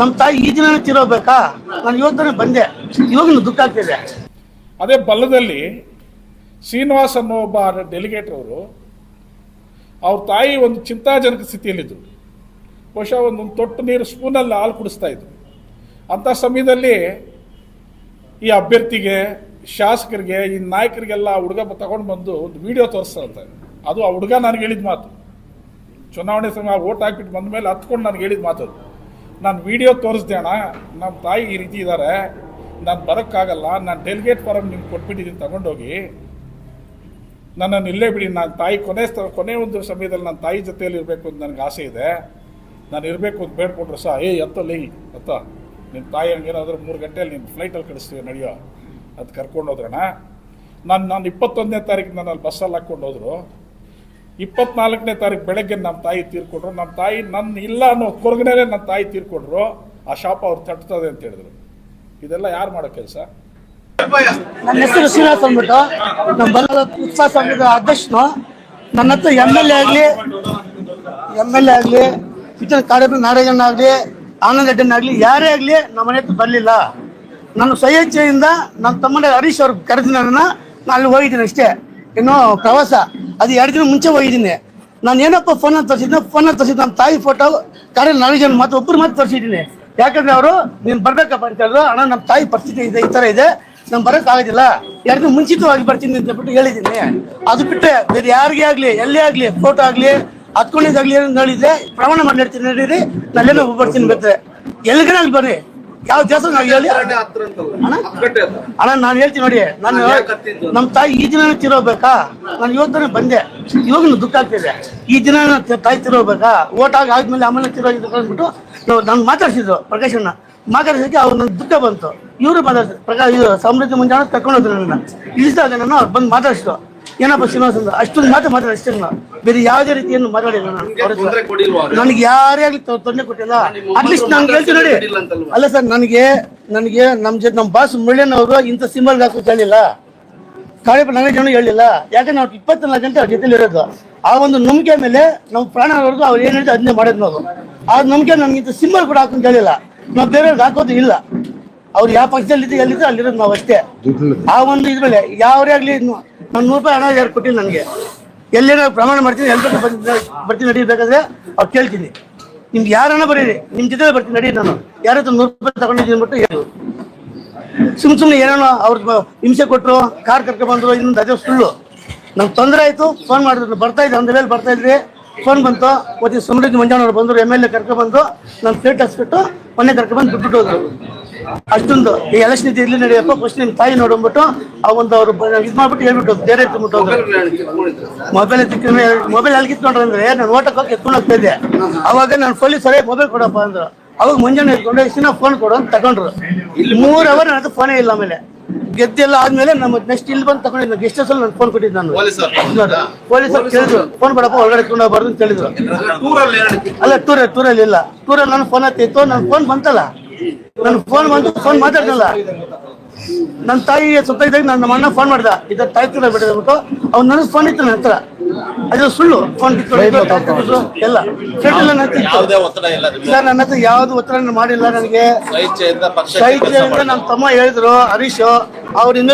ನಮ್ಮ ತಾಯಿ ಈ ದಿನ ತಿರೋಬೇಕಾ? ನಾನು ಇವತ್ತೇ ಬಂದೆ. ಇವಾಗ ದುಃಖ ಆಗ್ತಿದೆ ಅದೇ ಬಲ್ಲದಲ್ಲಿ ಶ್ರೀನಿವಾಸ್ ಅನ್ನೋ ಒಬ್ಬ ಡೆಲಿಗೇಟ್ ಅವರು ಅವ್ರ ತಾಯಿ ಒಂದು ಚಿಂತಾಜನಕ ಸ್ಥಿತಿಯಲ್ಲಿದ್ದರು ಬಹುಶಃ ಒಂದೊಂದು ತೊಟ್ಟು ನೀರು ಸ್ಪೂನಲ್ಲಿ ಹಾಲು ಕುಡಿಸ್ತಾ ಇದ್ರು. ಅಂಥ ಸಮಯದಲ್ಲಿ ಈ ಅಭ್ಯರ್ಥಿಗೆ ಶಾಸಕರಿಗೆ ಈ ನಾಯಕರಿಗೆಲ್ಲ ಆ ಹುಡುಗ ತಗೊಂಡು ಬಂದು ಒಂದು ವಿಡಿಯೋ ತೋರಿಸ್ತಾ ಅದು ಆ ಹುಡುಗ ನನಗೆ ಹೇಳಿದ ಮಾತು. ಚುನಾವಣೆ ಸಮಯ ಓಟ್ ಹಾಕಿಬಿಟ್ಟು ಬಂದ ಮೇಲೆ ಹತ್ಕೊಂಡು ನನಗೆ ಹೇಳಿದ ಮಾತು ಅದು. ನಾನು ವಿಡಿಯೋ ತೋರಿಸ್ದೆ ಅಣ್ಣ. ನಮ್ಮ ತಾಯಿ ಈ ರೀತಿ ಇದ್ದಾರೆ ನಾನು ಬರೋಕ್ಕಾಗಲ್ಲ. ನಾನು ಡೆಲಿಗೇಟ್ ಫಾರಮ್ ನಿಮ್ಗೆ ಕೊಟ್ಬಿಟ್ಟಿದ್ದೀನಿ ತಗೊಂಡೋಗಿ. ನನ್ನನ್ನು ಇಲ್ಲೇ ಬಿಡಿ. ನಾನು ತಾಯಿ ಕೊನೆ ಕೊನೆ ಒಂದು ಸಮಯದಲ್ಲಿ ನನ್ನ ತಾಯಿ ಜೊತೆಯಲ್ಲಿ ಇರಬೇಕು ಅಂತ ನನಗೆ ಆಸೆ ಇದೆ. ನಾನು ಇರಬೇಕು ಅಂತ ಬೇಡ್ಕೊಟ್ರೆ ಸಹ ಏ ಎತ್ತ ಲೈ ಅತ್ತ ನಿನ್ನ ತಾಯಿ ಹಂಗೇನಾದರೂ ಮೂರು ಗಂಟೆಯಲ್ಲಿ ನಿಮ್ಮ ಫ್ಲೈಟಲ್ಲಿ ಕಳಿಸ್ತೀವಿ ನಡೆಯೋ? ಅದು ಕರ್ಕೊಂಡು ಹೋದ್ರಣ್ಣ ನಾನು ನಾನು ಇಪ್ಪತ್ತೊಂದನೇ ತಾರೀಕು ನಾನು ಅಲ್ಲಿ ಬಸ್ಸಲ್ಲಿ ಹಾಕ್ಕೊಂಡು ಹೋದ್ರು. ಇಪ್ಪತ್ನಾಲ್ಕನೇ ತಾರೀಕು ಬೆಳಗ್ಗೆ ನಮ್ಮ ತಾಯಿ ತೀರ್ಕೊಂಡ್ರು ನಮ್ಮ ತಾಯಿ ನನ್ನ ಇಲ್ಲ ಅನ್ನೋ ಕೊರಗನೇ ನನ್ನ ತಾಯಿ ತೀರ್ಕೊಂಡ್ರು, ಆ ಶಾಪ ಅವ್ರು ತಟ್ತದೆ ಅಂತ ಹೇಳಿದ್ರು. ಇದೆಲ್ಲ ಯಾರು ಮಾಡೋ ಕೆಲಸ? ನನ್ನ ಹೆಸರು ಶ್ರೀನಿವಾಸ್ ಅಂದ್ಬಿಟ್ಟು ನಮ್ಮ ಬಲ್ಲದ ಉತ್ಸಾಹ ಸಂಘದ ಅಧ್ಯಕ್ಷನು. ನನ್ನ ಹತ್ರ ಎಂ ಎಲ್ ಎ ಆಗಲಿ ಎಂ ಎಲ್ ಎ ಆಗಲಿ, ಇತರ ಕಾರ್ಯಕ್ರಮ ನಾರಾಯಣ ಆಗಲಿ, ಆನಂದ್ ರೆಡ್ಡಿನ ಆಗಲಿ, ಯಾರೇ ಆಗಲಿ ನಮ್ಮ ಮನೆ ಹತ್ರ ಬರಲಿಲ್ಲ. ನಾನು ಸ್ವಇಚ್ಛೆಯಿಂದ ನನ್ನ ತಮ್ಮನ ಹರೀಶ್ ಅವ್ರಿಗೆ ಕರೆದು ನನ್ನ ನಾನು ಅಲ್ಲಿ ಹೋಗಿದ್ದೀನಿ ಅಷ್ಟೇ. ಇನ್ನು ಪ್ರವಾಸ. ಅದು ಎರಡು ದಿನ ಮುಂಚೆ ಹೋಗಿದ್ದೀನಿ. ನಾನು ಏನಪ್ಪ ಫೋನ್ ಅಂತ ತೋರಿಸಿದ್ದೆ ಫೋನ್ ಅಂತ ತೋರಿಸಿದ್ದು ನಮ್ಮ ತಾಯಿ ಫೋಟೋ ಕಡೆ ನಾಲ್ಕು ಜನ ಮಾತು ಒಬ್ಬರು ಮಾತು ತೋರಿಸಿದ್ದೀನಿ. ಯಾಕಂದ್ರೆ ಅವರು, ನೀನು ಬರ್ಬೇಕಪ್ಪ ಅಂತ ಹೇಳಿದ್ರು. ಅಣ್ಣ ನಮ್ಮ ತಾಯಿ ಪರಿಸ್ಥಿತಿ ಇದೆ, ಈ ಥರ ಇದೆ. ನಾನು ಬರೋಕ್ಕಾಗೋದಿಲ್ಲ ಎರಡು ಮುಂಚಿತವಾಗಿ ಬರ್ತೀನಿ ಅಂತ ಬಿಟ್ಟು ಹೇಳಿದ್ದೀನಿ. ಅದು ಬಿಟ್ಟರೆ ಬೇರೆ ಯಾರಿಗೆ ಆಗಲಿ, ಎಲ್ಲೇ ಆಗಲಿ ಫೋಟೋ ಆಗಲಿ ಹತ್ಕೊಂಡಿದ್ದಾಗಲಿ ಏನು ಹೇಳಿದ್ರೆ, ಪ್ರಮಾಣ ಮಾಡಿ ನೋಡಿರಿ ನಡೀರಿ. ಏನೋ ಬರ್ತೀನಿ ಬೇರೆ ಎಲ್ಲಿಗನ ಅಲ್ಲಿ ಬರ್ರಿ. ಯಾವ ದೇವಸ್ಥಾನ ನಾವು ಹೇಳಿ? ಅಣ್ಣ? ನಾನು ಹೇಳ್ತೀನಿ ನೋಡಿ. ನಾನು ನಮ್ಮ ತಾಯಿ ಈ ದಿನ ತಿರೋಬೇಕಾ ನಾನು ಇವತ್ತನೇ ಬಂದೆ. ಇವಾಗ ದುಃಖ ಆಗ್ತಿದೆ. ಈ ದಿನ ತಾಯಿ ತಿರೋಬೇಕಾ ಓಟ್ ಆಗಿ ಆದ್ಮೇಲೆ ಆಮೇಲೆ ತಿರೋಗಿದ್ದು ಅಂದ್ಬಿಟ್ಟು ನಾವು ನಾನು ಮಾತಾಡ್ಸಿದ್ರು ಪ್ರಕಾಶನ್ನ ಮಾತಾಡ್ಸೋಕ್ಕೆ ಅವ್ರು ನನ್ನ ದುಃಖ ಬಂತು. ಇವರು ಮಾತಾಡ್ತಾರೆ ಪ್ರಕಾಶ್ ಇದು ಸಮೃದ್ಧಿ ಮುಂಜಾನೆ ಕರ್ಕೊಂಡು ಹೋದ್ರು ನನ್ನ ಇಳಿಸಿದಾಗ ನಾನು ಅವ್ರು ಬಂದು ಮಾತಾಡ್ಸಿದ್ರು. ಏನಪ್ಪ ಶ್ರೀನಿವಾಸ ಅಂದ್ರೆ ಅಷ್ಟೊಂದು ಮಾತಾಡ ಅಷ್ಟೇ ನಾನು ಬೇರೆ ಯಾವುದೇ ರೀತಿಯನ್ನು ಮಾತಾಡಿಲ್ಲ ನಾನು. ಅವ್ರ? ಹತ್ರ. ನನಗೆ ಯಾರೇ ಆಗಲಿ ತೊಂದರೆ ಕೊಟ್ಟಿಲ್ಲ. ಅಟ್ಲೀಸ್ಟ್ ನಾನು ಹೇಳ್ತೀನಿ ನೋಡಿ. ಅಲ್ಲ ಸರ್ ನನಗೆ ನನಗೆ ನಮ್ಮ ಜೊತೆ ನಮ್ಮ ಬಾಸ್ ಮುಳ್ಳೇನ್ ಅವರು ಇಂಥ ಸಿಂಬಲ್ ಹಾಕೋದು ಹೇಳಿಲ್ಲ ಕಾಳಿಪ ನನಗೆ ಜನ ಹೇಳಿಲ್ಲ. ಯಾಕಂದ್ರೆ ನಾವು ಇಪ್ಪತ್ನಾಲ್ಕು ಗಂಟೆ ಅವ್ರ ಜೊತೆಲಿ ಇರೋದು. ಆ ಒಂದು ನಂಬಿಕೆ ಮೇಲೆ ನಮ್ಮ ಪ್ರಾಣವರೆಗೂ ಅವ್ರು ಏನು ಹೇಳಿದ್ರೆ ಅದನ್ನೇ ಮಾಡೋದು ನಾವು. ಆ ನಂಬಿಕೆ ನಮ್ಗೆ ಇಂಥ ಸಿಂಬಲ್ ಕೂಡ ಹಾಕೊಂಡು ಹೇಳಿಲ್ಲ ನಾವು ಬೇರೆಯವ್ರಿಗೆ ಹಾಕೋದು ಇಲ್ಲ. ಅವ್ರು ಯಾವ ಪಕ್ಷದಲ್ಲಿ ಎಲ್ಲಿದ್ರೆ ಅಲ್ಲಿರೋದು ನಾವು ಅಷ್ಟೇ ಆ ಒಂದು ಇದ್ರಲ್ಲಿ ಯಾವ್ರೇ ಆಗಲಿ ನಾನು ನೂರು ರೂಪಾಯಿ ಹಣ ಯಾರು ಕೊಟ್ಟಿಲ್ಲ ನನಗೆ. ಎಲ್ಲೇನೋ ಪ್ರಮಾಣ ಮಾಡ್ತೀನಿ, ಎಲ್ಲ ಬರ್ತೀನಿ ನಡೀಬೇಕಾದ್ರೆ ಅವ್ರು ಕೇಳ್ತೀನಿ. ನಿಮ್ಗೆ ಯಾರನ್ನ ಬರೀರಿ? ನಿಮ್ಮ ಜೊತೆ ಬರ್ತೀನಿ ನಡೀರಿ ನಾನು. ಯಾರ ನೂರು ರೂಪಾಯಿ ತಗೊಂಡಿದ್ದೀನಿ ಅಂದ್ಬಿಟ್ಟು ಹೇಳು. ಸುಮ್ ಸುಮ್ಮನೆ ಏನೇನೋ ಅವ್ರ ಹಿಂಸೆ ಕೊಟ್ಟರು ಕಾರ್ ಕರ್ಕೊಂಡ್ ಬಂದ್ರು, ಇನ್ನೊಂದು ಅದೇ ಸುಳ್ಳು ನಮ್ಗೆ ತೊಂದರೆ ಆಯಿತು ಫೋನ್ ಮಾಡಿದ್ರು. ಬರ್ತಾ ಇದ್ದೆ, ಒಂದು ವೇಳೆ ಬರ್ತಾ ಇದ್ರಿ. ಫೋನ್ ಬಂತು. ಮತ್ತೆ ಸಮೃದ್ಧಿ ಮಂಜಾನವ್ರು ಬಂದರು ಎಂ ಎಲ್ ಎ ಕರ್ಕೊಂಡ್ಬಂದು ನಾನು ಪ್ಲೇಟ್ ಹಚ್ಬಿಟ್ಟು ಮೊನ್ನೆ ಕರ್ಕೊಂಡ್ಬಂದು ಬಿಟ್ಬಿಟ್ಟು ಹೋದ್ರು. ಅಷ್ಟೊಂದು ಈ ಎಲೆಕ್ಷನ್ ಇಲ್ಲಿ ನಡೆಯಪ್ಪ ಫಸ್ಟ್ ನಿಮ್ ತಾಯಿ ನೋಡ್ಬಿಟ್ಟು ಆ ಒಂದು ಅವ್ರು ಇದು ಮಾಡ್ಬಿಟ್ಟು ಹೇಳ್ಬಿಟ್ಟು ಬೇರೆ ಹೋದ್ರು. ಮೊಬೈಲ್ ಎತ್ತಿಕೊಂಡು ಮೊಬೈಲ್ ಎಲ್ಲಿ ಕಿತ್ಕೊಂಡ್ರು ಅಂದ್ರೆ ನಾನು ಓಟಕ್ಕೆ ಹೋಗಿ ಎತ್ಕೊಂಡು ಹೋಗ್ತಾ ಇದ್ದೆ. ಅವಾಗ ನಾನು ಪೊಲೀಸ್ ಸರಿ ಮೊಬೈಲ್ ಕೊಡಪ್ಪ ಅಂದ್ರು. ಅವಾಗ ಮುಂಜಾನೆ ಎತ್ಕೊಂಡು ಇಷ್ಟಿನ ಫೋನ್ ಕೊಡು ಅಂತ ತಗೊಂಡ್ರು. ಮೂರ್ ಅವರ್ ನನ್ನ ಫೋನೇ ಇಲ್ಲ ಆಮೇಲೆ. ಗೆದ್ದೆಲ್ಲ ಆದ್ಮೇಲೆ ನಮ್ಮ ನೆಕ್ಸ್ಟ್ ಇಲ್ಲಿ ಬಂದು ತಗೊಂಡಿದ್ದು ಗೆಸ್ಟ್ ಹೌಸ್ ನಾನು ಫೋನ್ ಕೊಟ್ಟಿದ್ದು ನಾನು. ಪೊಲೀಸರು? ಪೊಲೀಸರು ಕೇಳಿದ್ರು. ಫೋನ್ ಕೊಡಪ್ಪ ಒಳಗಡೆ ಕೊಂಡು ಹೋಗ್ಬಾರ್ದು ಅಂತ ಹೇಳಿದ್ರು ಟೂರಲ್ಲಿ ಅಲ್ಲ ಟೂರ್ ಟೂರಲ್ಲಿ ಇಲ್ಲ. ಟೂರಲ್ಲಿ ನನ್ನ ಫೋನ್ ಹತ್ತಿತ್ತು. ನನ್ನ ಫೋನ್ ಬಂತಲ್ಲ. ನನ್ನ ಫೋನ್ ಬಂದು ಫೋನ್ ಮಾತಾಡ್ದಲ್ಲ ನನ್ನ ತಾಯಿ ಸುತ್ತ ಇದ್ದಾಗ ನನ್ನ ಅಣ್ಣ ಫೋನ್ ಮಾಡ್ದ. ಇದ ತಾಯಿ ತರ ಬಿಟ್ಟಿದ್ಬಿಟ್ಟು ಅವ್ನು ನನಗೆ ಫೋನ್ ಇತ್ತು ನನ್ನ ಹತ್ರ. ಅದು ಸುಳ್ಳು. ಫೋನ್ ಎಲ್ಲ ಫ್ರೆಂಡ್ ನನ್ನ ಸರ್ ನನ್ನ ಹತ್ರ. ಯಾವ್ದು ಒತ್ತಡ ಮಾಡಿಲ್ಲ ನನಗೆ. ಸಾಹಿತ್ಯದಿಂದ ನಮ್ಮ ತಮ್ಮ ಹೇಳಿದ್ರು ಹರೀಶ್. ಅವ್ರಿಂದ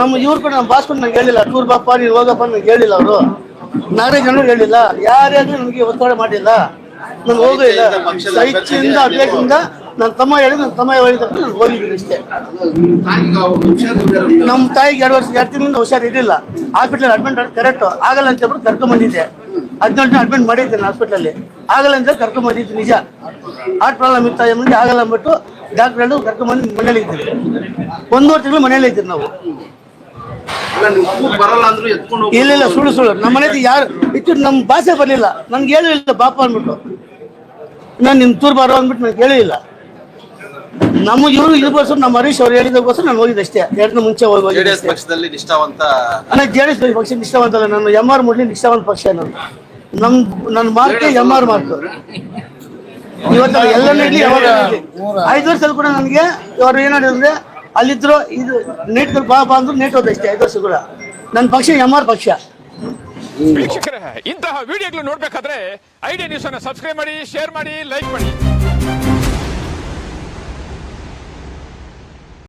ನಮ್ಮ ಇವ್ರು ಕೂಡ ನಮ್ಮ ಬಾಸ್ ಕೂಡ ನಂಗೆ ಹೇಳಿಲ್ಲ. ಟೂರ್ ಬಾಪ ನೀವು ಹೋಗಪ್ಪ ನಂಗೆ ಹೇಳಿಲ್ಲ ಅವರು. ನಾಗರಾಜ್ ಜನ ಹೇಳಿಲ್ಲ. ಯಾರ್ಯಾರು ನನಗೆ ಒತ್ತಡ ಮಾಡಿಲ್ಲ. ನಾನು ಹೋಗಲಿಲ್ಲ ಇಲ್ಲ. ಸಾಹಿತ್ಯದಿಂದ ಅಭ್ಯಾಸದಿಂದ ನನ್ನ ತಮ್ಮ ಹೇಳಿದ್ರು ನನ್ನ ತಮ್ಮ ಹೇಳಿದ್ರೆ ನಾನು ಅಷ್ಟೇ. ನಮ್ಮ ತಾಯಿಗೆ ಎರಡು ವರ್ಷ, ಎರಡು ತಿಂಗಳಿಂದ ಹುಷಾರು ಇರಲಿಲ್ಲ. ಹಾಸ್ಪಿಟ್ಲಲ್ಲಿ ಅಡ್ಮಿಟ್ ಕರೆಕ್ಟ್ ಆಗಲ್ಲ ಅಂತ ಹೇಳ್ಬಿಟ್ಟು ಕರ್ಕೊಂಡು ಬಂದಿದ್ದೆ. ಹದಿನೆಂಟು ದಿನ ಅಡ್ಮಿಟ್ ಮಾಡಿದ್ದೇನೆ ಹಾಸ್ಪಿಟ್ಲಲ್ಲಿ ಆಗಲ್ಲ ಅಂತ ಕರ್ಕೊಂಡು ನಿಜ. ಹಾರ್ಟ್ ಪ್ರಾಬ್ಲಮ್ ಇತ್ತ ಮುಂದೆ ಆಗಲ್ಲ ಅಂದ್ಬಿಟ್ಟು ಡಾಕ್ಟರ್ ಹೇಳಿ ಕರ್ಕೊಂಡು ಬಂದು ಮನೇಲಿ ಇದ್ದೀವಿ ಒಂದೂವರೆ ತಿಂಗಳು ಮನೇಲಿ ಇದ್ದೀವಿ ನಾವು. ಇಲ್ಲ ಇಲ್ಲ, ಸುಳ್ಳು ಸುಳ್ಳು. ನಮ್ಮ ಮನೇಲಿ ಯಾರು, ಇತ್ತು ನಮ್ಮ ಭಾಷೆ ಬರಲಿಲ್ಲ. ನನ್ಗೆ ಹೇಳಿಲ್ಲ ಬಾಪ ಅಂದ್ಬಿಟ್ಟು. ನಾನು ನಿಮ್ಮ ತೂರ್ ಬಾರೋ ಅಂದ್ಬಿಟ್ಟು ನನಗೆ ಹೇಳಿಲ್ಲ ನಮ್ಮ ಇವರು ಇದು ವರ್ಷ ನಮ್ಮ ಹರೀಶ್ ಅವ್ರು ಹೇಳಿದಕ್ಕೋಸ್ಕರ ನಾನು ಹೋಗಿದ್ದೆ ಅಷ್ಟೇ. ಎರಡು ಮುಂಚೆ ಹೋಗಿ ಜೆಡಿಎಸ್ ಪಕ್ಷದಲ್ಲಿ ನಿಷ್ಠಾವಂತ ಅಲ್ಲ ಜೆಡಿಎಸ್ ಡಿ ಎಸ್ ಪಕ್ಷ ನಿಷ್ಠಾವಂತಲ್ಲ ನಾನು ಎಂ ಆರ್ ಮುರಳಿ ನಿಷ್ಠಾವಂತ ಪಕ್ಷ ನಾನು. ನಮ್ ನನ್ನ ಮಾರ್ಕ್ ಎಂ ಆರ್ ಮಾರ್ಕ್ ಇವತ್ತು ಎಲ್ಲ ಇರ್ಲಿ ಯಾವಾಗ ಇರ್ಲಿ. ಐದು ವರ್ಷದಲ್ಲಿ ಕೂಡ ನನಗೆ ಇವರು ಏನಾಡಿದ್ರೆ ಅಲ್ಲಿದ್ರು ಇದು ನೀಟ್ ಬಾ ಬಾ ಅಂದ್ರು ನೀಟ್ ಹೋದ ಅಷ್ಟೇ ಐದು ವರ್ಷ ಕೂಡ. ನನ್ನ ಪಕ್ಷ ಎಂ ಆರ್ ಪಕ್ಷ. ವೀಕ್ಷಕರೇ ಇಂತಹ ವಿಡಿಯೋಗಳು ನೋಡ್ಬೇಕಾದ್ರೆ ಐಡಿಯಾ ನ್ಯೂಸ್ ಅನ್ನು ಸಬ್ಸ್ಕ್ರೈಬ್ ಮಾಡಿ ಶೇರ್ ಮಾಡಿ ಲೈಕ್ ಮಾಡಿ.